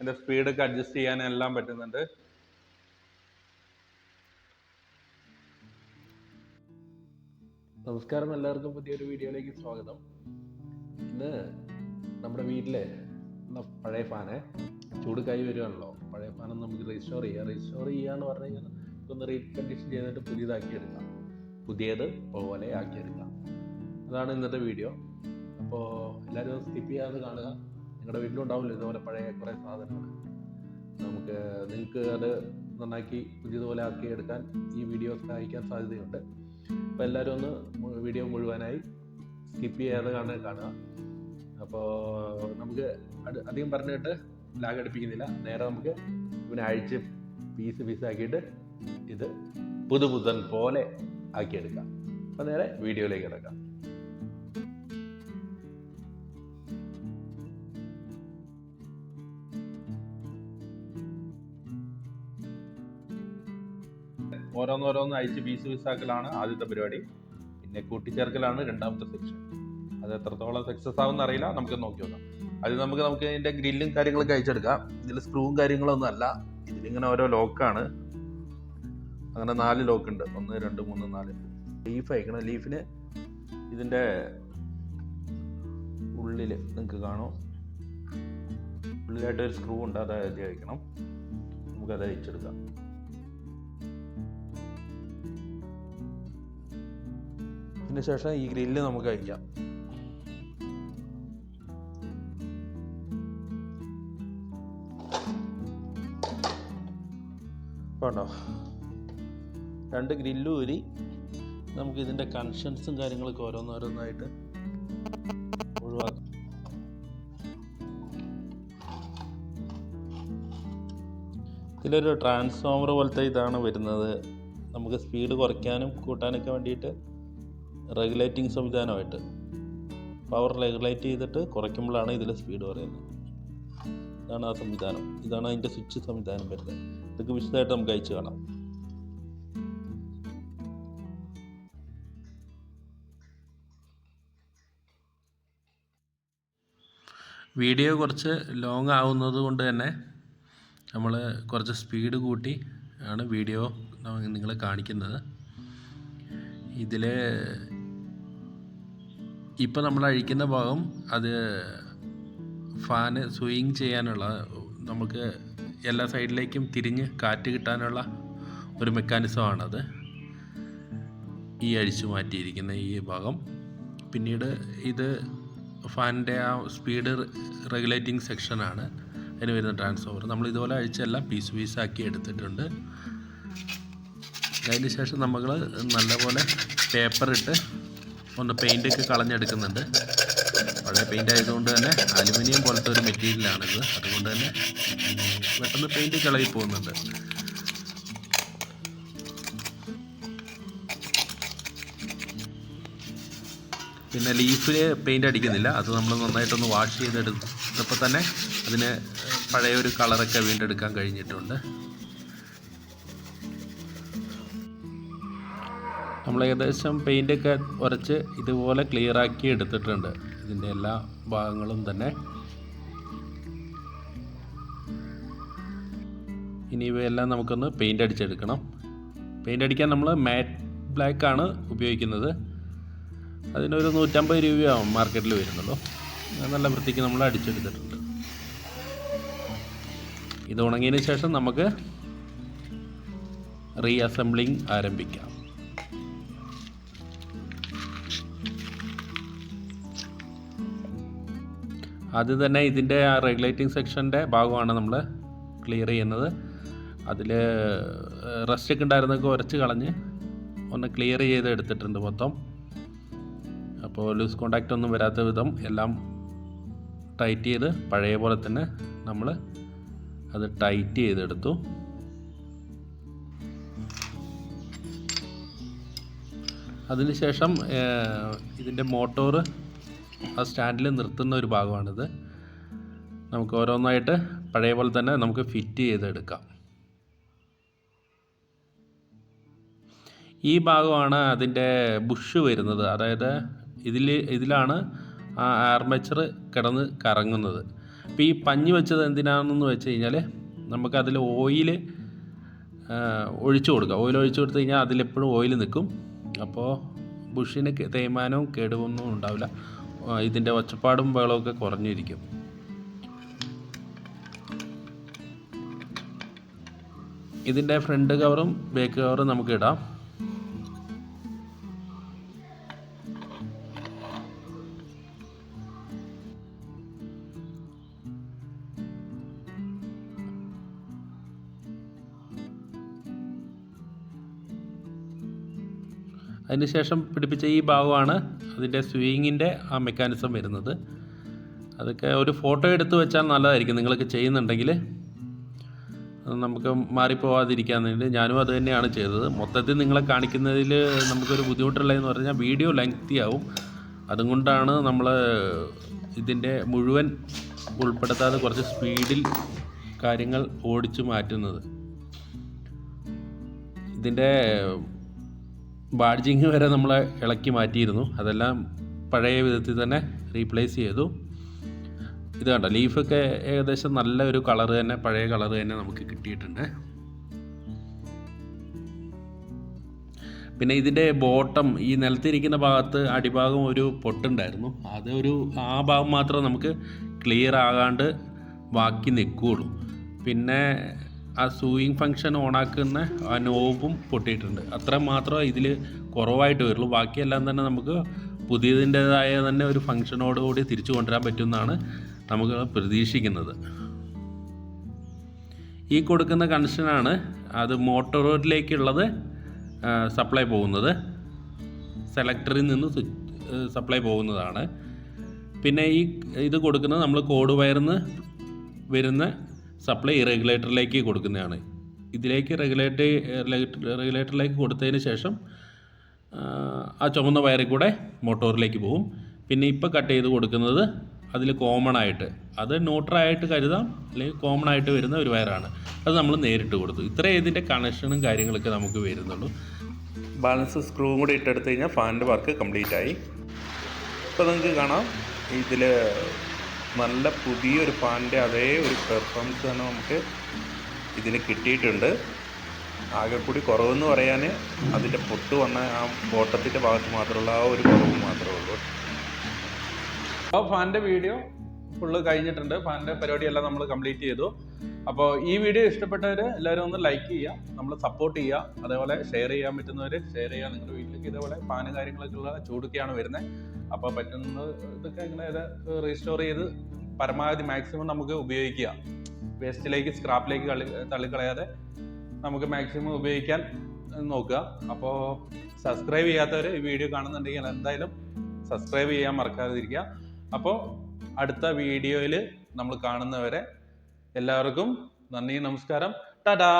എന്റെ സ്പീഡൊക്കെ അഡ്ജസ്റ്റ് ചെയ്യാൻ എല്ലാം പറ്റുന്നുണ്ട്. നമസ്കാരം എല്ലാവർക്കും പുതിയൊരു വീഡിയോയിലേക്ക് സ്വാഗതം. ഇന്ന് നമ്മുടെ വീട്ടിലെ പഴയ ഫാനെ ചൂട് കൈ വരുവാണല്ലോ. പഴയ ഫാനൊന്നും നമുക്ക് റീസ്റ്റോർ ചെയ്യാം. റീസ്റ്റോർ ചെയ്യാന്ന് പറഞ്ഞു കഴിഞ്ഞാൽ ഒന്ന് റീകണ്ടീഷൻ ചെയ്തിട്ട് പുതിയതാക്കി എടുക്കാം. പുതിയത് പോലെ ആക്കിയെടുക്കാം. അതാണ് ഇന്നത്തെ വീഡിയോ അപ്പോൾ എല്ലാവരും സ്കിപ്പ് ചെയ്യാതെ കാണുക. നിങ്ങളുടെ വീട്ടിലുണ്ടാവില്ല ഇതുപോലെ പഴയ കുറേ സാധനങ്ങൾ നമുക്ക് നിങ്ങൾക്ക് അത് നന്നാക്കി പുതിയതുപോലെ ആക്കി എടുക്കാൻ ഈ വീഡിയോ സഹായിക്കാൻ സാധ്യതയുണ്ട്. അപ്പോൾ എല്ലാവരും ഒന്ന് വീഡിയോ മുഴുവനായി സ്കിപ്പ് ചെയ്യാതെ കാണാൻ കാണുക. അപ്പോൾ നമുക്ക് അധികം പറഞ്ഞിട്ട് ലാഗ് അടുപ്പിക്കുന്നില്ല. നേരെ നമുക്ക് ഇവനെ അഴിച്ച് പീസ് പീസാക്കിയിട്ട് ഇത് പുതുപുതൻ പോലെ ആക്കിയെടുക്കാം. അപ്പോൾ നേരെ വീഡിയോയിലേക്ക് കിടക്കാം. ഓരോന്നോരോന്ന് അയച്ച് പീസ് പീസാക്കലാണ് ആദ്യത്തെ പരിപാടി. പിന്നെ കൂട്ടിച്ചേർക്കലാണ് രണ്ടാമത്തെ സെക്ഷൻ അത് എത്രത്തോളം സക്സസ് ആവുമെന്ന് അറിയില്ല. നമുക്ക് നോക്കി നോക്കാം. അത് നമുക്ക് നമുക്ക് ഇതിന്റെ ഗ്രില്ലും കാര്യങ്ങളൊക്കെ അയച്ചെടുക്കാം. ഇതിൽ സ്ക്രൂവും കാര്യങ്ങളൊന്നും അല്ല. ഇതിലിങ്ങനെ ഓരോ ലോക്കാണ് അങ്ങനെ നാല് ലോക്ക് ഉണ്ട് ഒന്ന് രണ്ട് മൂന്ന് നാല്. ലീഫ് അയക്കണം ലീഫിന് ഇതിന്റെ ഉള്ളിൽ നിങ്ങൾക്ക് കാണും. ഉള്ളിലായിട്ട് ഒരു സ്ക്രൂ ഉണ്ട് അത് അതി അയക്കണം. നമുക്കത് അയച്ചെടുക്കാം അതിനുശേഷം ഈ ഗ്രില്ല് നമുക്ക് അയക്കാം. വേണ്ടോ? രണ്ട് ഗ്രില്ലും ഊരി നമുക്ക് ഇതിന്റെ കൺഷൻസും കാര്യങ്ങളൊക്കെ ഓരോന്നോരോന്നായിട്ട് ഒഴിവാക്കാം. ഇതിലൊരു ട്രാൻസ്ഫോമർ പോലത്തെ ഇതാണ് വരുന്നത്. നമുക്ക് സ്പീഡ് കുറയ്ക്കാനും കൂട്ടാനൊക്കെ വേണ്ടിയിട്ട് റെഗുലേറ്റിംഗ് സംവിധാനമായിട്ട്. പവർ റെഗുലേറ്റ് ചെയ്തിട്ട് കുറയ്ക്കുമ്പോഴാണ് ഇതിലെ സ്പീഡ് പറയുന്നത്. ഇതാണ് ആ സംവിധാനം. ഇതാണ് അതിന്റെ സ്വിച്ച് സംവിധാനം വരുന്നത്. ഇതൊക്കെ വിശദമായിട്ട് നമുക്ക് അയച്ചു കാണാം. വീഡിയോ കുറച്ച് ലോങ് ആവുന്നത് കൊണ്ട് തന്നെ നമ്മൾ കുറച്ച് സ്പീഡ് കൂട്ടി ആണ് വീഡിയോ നിങ്ങളെ കാണിക്കുന്നത്. ഇതിൽ ഇപ്പം നമ്മൾ അഴിക്കുന്ന ഭാഗം അത് ഫാന് സ്വിങ് ചെയ്യാനുള്ള നമുക്ക് എല്ലാ സൈഡിലേക്കും തിരിഞ്ഞ് കാറ്റ് കിട്ടാനുള്ള ഒരു മെക്കാനിസമാണത്. ഈ അഴിച്ചു മാറ്റിയിരിക്കുന്ന ഈ ഭാഗം. പിന്നീട് ഇത് ഫാനിന്റെ ആ സ്പീഡ് റെഗുലേറ്റിംഗ് സെക്ഷനാണ്. അതിന് വരുന്ന ട്രാൻസ്ഫോമർ. നമ്മൾ ഇതുപോലെ അഴിച്ചെല്ലാം പീസ് പീസാക്കി എടുത്തിട്ടുണ്ട്. അതിന് ശേഷം നമ്മൾ നല്ലപോലെ പേപ്പറിട്ട് ഒന്ന് പെയിന്റൊക്കെ കളഞ്ഞെടുക്കുന്നുണ്ട്. പഴയ പെയിന്റ് ആയതുകൊണ്ട് തന്നെ അലുമിനിയം പോലത്തെ ഒരു മെറ്റീരിയലാണിത്. അതുകൊണ്ട് തന്നെ പെട്ടെന്ന് പെയിന്റ് കളയി പോകുന്നുണ്ട് പിന്നെ ലീഫിൽ പെയിന്റ് അടിക്കുന്നില്ല. അത് നമ്മൾ നന്നായിട്ടൊന്ന് വാഷ് ചെയ്തെടുത്തപ്പോൾ തന്നെ അതിന് പഴയ ഒരു കളറൊക്കെ വീണ്ടെടുക്കാൻ കഴിഞ്ഞിട്ടുണ്ട്. നമ്മൾ ഏകദേശം പെയിന്റൊക്കെ ഉരച്ച് ഇതുപോലെ ക്ലിയർ ആക്കി എടുത്തിട്ടുണ്ട്. ഇതിന്റെ എല്ലാ ഭാഗങ്ങളും തന്നെ. ഇനി ഇവയെല്ലാം നമുക്കൊന്ന് പെയിന്റ് അടിച്ചെടുക്കണം. പെയിന്റ് അടിക്കാൻ നമ്മൾ മാറ്റ് ബ്ലാക്കാണ് ഉപയോഗിക്കുന്നത്. അതിനൊരു നൂറ്റമ്പത് രൂപയാവും മാർക്കറ്റിൽ വരുന്നുള്ളൂ. നല്ല വൃത്തിക്ക് നമ്മൾ അടിച്ചെടുത്തിട്ടുണ്ട്. ഇത് ഉണങ്ങിയതിന് ശേഷം നമുക്ക് റീ അസംബ്ലിങ് ആരംഭിക്കാം. ആദ്യം തന്നെ ഇതിന്റെ ആ റെഗുലേറ്റിംഗ് സെക്ഷന്റെ ഭാഗമാണ് നമ്മൾ ക്ലിയർ ചെയ്യുന്നത്. അതിൽ റസ്റ്റ് ഒക്കെ ഉണ്ടായിരുന്നൊക്കെ ഉരച്ച് കളഞ്ഞ് ഒന്ന് ക്ലിയർ ചെയ്ത് എടുത്തിട്ടുണ്ട് മൊത്തം. അപ്പോൾ ലൂസ് കോണ്ടാക്റ്റ് ഒന്നും വരാത്ത വിധം എല്ലാം ടൈറ്റ് ചെയ്ത് പഴയ പോലെ തന്നെ നമ്മൾ അത് ടൈറ്റ് ചെയ്തെടുത്തു. അതിനുശേഷം ഇതിന്റെ മോട്ടോറ് ആ സ്റ്റാൻഡിൽ നിർത്തുന്ന ഒരു ഭാഗമാണിത്. നമുക്ക് ഓരോന്നായിട്ട് പഴയ പോലെ തന്നെ നമുക്ക് ഫിറ്റ് ചെയ്തെടുക്കാം. ഈ ഭാഗമാണ് അതിന്റെ ബുഷ് വരുന്നത്. അതായത് ഇതിൽ ഇതിലാണ് ആ ആർമേച്ചർ കിടന്ന് കറങ്ങുന്നത്. അപ്പോൾ ഈ പഞ്ഞി വെച്ചത് എന്തിനാണെന്ന് വെച്ച് കഴിഞ്ഞാൽ നമുക്കതിൽ ഓയിൽ ഒഴിച്ചു കൊടുക്കുക ഓയിൽ ഒഴിച്ചു കൊടുത്തു കഴിഞ്ഞാൽ അതിലെപ്പോഴും ഓയിൽ നിൽക്കും. അപ്പോൾ ബുഷിന് തേയ്മാനവും കേടുവൊന്നും ഉണ്ടാവില്ല. ഇതിന്റെ ഒച്ചപ്പാടും ബഹളമൊക്കെ കുറഞ്ഞിരിക്കും. ഇതിന്റെ ഫ്രണ്ട് കവറും ബാക്ക് കവറും നമുക്ക് ഇടാം. അതിനുശേഷം പിടിപ്പിച്ച ഈ ഭാഗമാണ് അതിന്റെ സ്വിങ്ങിന്റെ ആ മെക്കാനിസം വരുന്നത്. അതൊക്കെ ഒരു ഫോട്ടോ എടുത്തു വെച്ചാൽ നല്ലതായിരിക്കും നിങ്ങളൊക്കെ ചെയ്യുന്നുണ്ടെങ്കിൽ. നമുക്ക് മാറിപ്പോവാതിരിക്കാൻ വേണ്ടി ഞാനും അത് തന്നെയാണ് ചെയ്തത്. മൊത്തത്തിൽ നിങ്ങളെ കാണിക്കുന്നതിൽ നമുക്കൊരു ബുദ്ധിമുട്ടുള്ള ബുദ്ധിമുട്ടുള്ളതെന്ന് പറഞ്ഞാൽ വീഡിയോ ലെങ്തി ആവും. അതുകൊണ്ടാണ് നമ്മൾ ഇതിന്റെ മുഴുവൻ ഉൾപ്പെടുത്താതെ കുറച്ച് സ്പീഡിൽ കാര്യങ്ങൾ ഓടിച്ചു മാറ്റുന്നത്. ഇതിന്റെ ബാഡ്ജിങ് വരെ നമ്മൾ ഇളക്കി മാറ്റിയിരുന്നു. അതെല്ലാം പഴയ വിധത്തിൽ തന്നെ റീപ്ലേസ് ചെയ്തു. ഇത് കണ്ടോ ലീഫൊക്കെ ഏകദേശം നല്ല ഒരു കളർ തന്നെ പഴയ കളർ തന്നെ നമുക്ക് കിട്ടിയിട്ടുണ്ട്. പിന്നെ ഇതിന്റെ ബോട്ടം ഈ നിലത്തിരിക്കുന്ന ഭാഗത്ത് അടിഭാഗം ഒരു പൊട്ടുണ്ടായിരുന്നു. അത് ഒരു ആ ഭാഗം മാത്രം നമുക്ക് ക്ലിയർ ആകാണ്ട് ബാക്കി നിൽക്കുകയുള്ളൂ. പിന്നെ ആ സൂയിങ് ഫങ്ഷൻ ഓണാക്കുന്ന ആ നോബും പൊട്ടിയിട്ടുണ്ട്. അത്ര മാത്രമേ ഇതിൽ കുറവായിട്ട് വരുള്ളൂ. ബാക്കിയെല്ലാം തന്നെ നമുക്ക് പുതിയതിന്റെതായ തന്നെ ഒരു ഫങ്ഷനോടുകൂടി തിരിച്ചു കൊണ്ടുവരാൻ പറ്റുമെന്നാണ് നമുക്ക് പ്രതീക്ഷിക്കുന്നത്. ഈ കൊടുക്കുന്ന കണക്ഷനാണ് അത് മോട്ടോറിലേക്കുള്ളത് സപ്ലൈ പോകുന്നത്. സെലക്ടറിൽ നിന്ന് സപ്ലൈ പോകുന്നതാണ്. പിന്നെ ഈ ഇത് കൊടുക്കുന്നത് നമ്മൾ കോഡ് വയർന്ന് വരുന്ന സപ്ലൈ റെഗുലേറ്ററിലേക്ക് കൊടുക്കുന്നതാണ്. ഇതിലേക്ക് റെഗുലേറ്റ് റെഗുലേറ്ററിലേക്ക് കൊടുത്തതിന് ശേഷം ആ, ചുമന്ന വയറിൽ കൂടെ മോട്ടോറിലേക്ക് പോകും. പിന്നെ ഇപ്പോൾ കട്ട് ചെയ്ത് കൊടുക്കുന്നത് അതിൽ കോമൺ ആയിട്ട് അത് ന്യൂട്രായിട്ട് കരുതാം അല്ലെങ്കിൽ കോമൺ ആയിട്ട് വരുന്ന ഒരു വയറാണ്. അത് നമ്മൾ നേരിട്ട് കൊടുത്തു. ഇത്രയും ഇതിന്റെ കണക്ഷനും കാര്യങ്ങളൊക്കെ നമുക്ക് വരുന്നുള്ളൂ. ബാലൻസ് സ്ക്രൂവും കൂടി ഇട്ടെടുത്ത് കഴിഞ്ഞാൽ ഫാനിന്റെ വർക്ക് കംപ്ലീറ്റ് ആയി. ഇപ്പോൾ നിങ്ങൾക്ക് കാണാം ഇതിൽ നല്ല പുതിയൊരു പാന്റെ അതേ ഒരു പെർഫോമൻസ് തന്നെ നമുക്ക് ഇതിന് കിട്ടിയിട്ടുണ്ട്. ആകെ കൂടി കുറവെന്ന് പറയാൻ അതിന്റെ പൊട്ട് വന്ന ആ ബോട്ടത്തിന്റെ ഭാഗത്ത് മാത്രമുള്ള ആ ഒരു കുറവ് മാത്രമേ ഉള്ളൂ. അപ്പോൾ ഫാന്റെ വീഡിയോ ഫുള്ള് കഴിഞ്ഞിട്ടുണ്ട്. ഫാനിന്റെ പരിപാടിയെല്ലാം നമ്മൾ കംപ്ലീറ്റ് ചെയ്തു. അപ്പോൾ ഈ വീഡിയോ ഇഷ്ടപ്പെട്ടവർ എല്ലാവരും ഒന്ന് ലൈക്ക് ചെയ്യുക നമ്മൾ സപ്പോർട്ട് ചെയ്യുക. അതേപോലെ ഷെയർ ചെയ്യാൻ പറ്റുന്നവർ ഷെയർ ചെയ്യുക. നിങ്ങളുടെ വീട്ടിലേക്ക് ഇതേപോലെ ഫാന് കാര്യങ്ങളൊക്കെ ഉള്ള ചൂടൊക്കെയാണ് വരുന്നത് അപ്പോൾ പറ്റുന്ന ഇതൊക്കെ ഇങ്ങനെ റീസ്റ്റോർ ചെയ്ത് പരമാവധി മാക്സിമം നമുക്ക് ഉപയോഗിക്കുക. വേസ്റ്റിലേക്ക് സ്ക്രാപ്പിലേക്ക് കളി തള്ളിക്കളയാതെ നമുക്ക് മാക്സിമം ഉപയോഗിക്കാൻ നോക്കുക. അപ്പോൾ സബ്സ്ക്രൈബ് ചെയ്യാത്തവർ ഈ വീഡിയോ കാണുന്നുണ്ടെങ്കിൽ എന്തായാലും സബ്സ്ക്രൈബ് ചെയ്യാൻ മറക്കാതിരിക്കുക. അപ്പോൾ അടുത്ത വീഡിയോയിൽ നമ്മൾ കാണുന്നവരെ എല്ലാവർക്കും നന്ദി നമസ്കാരം. ടാറ്റാ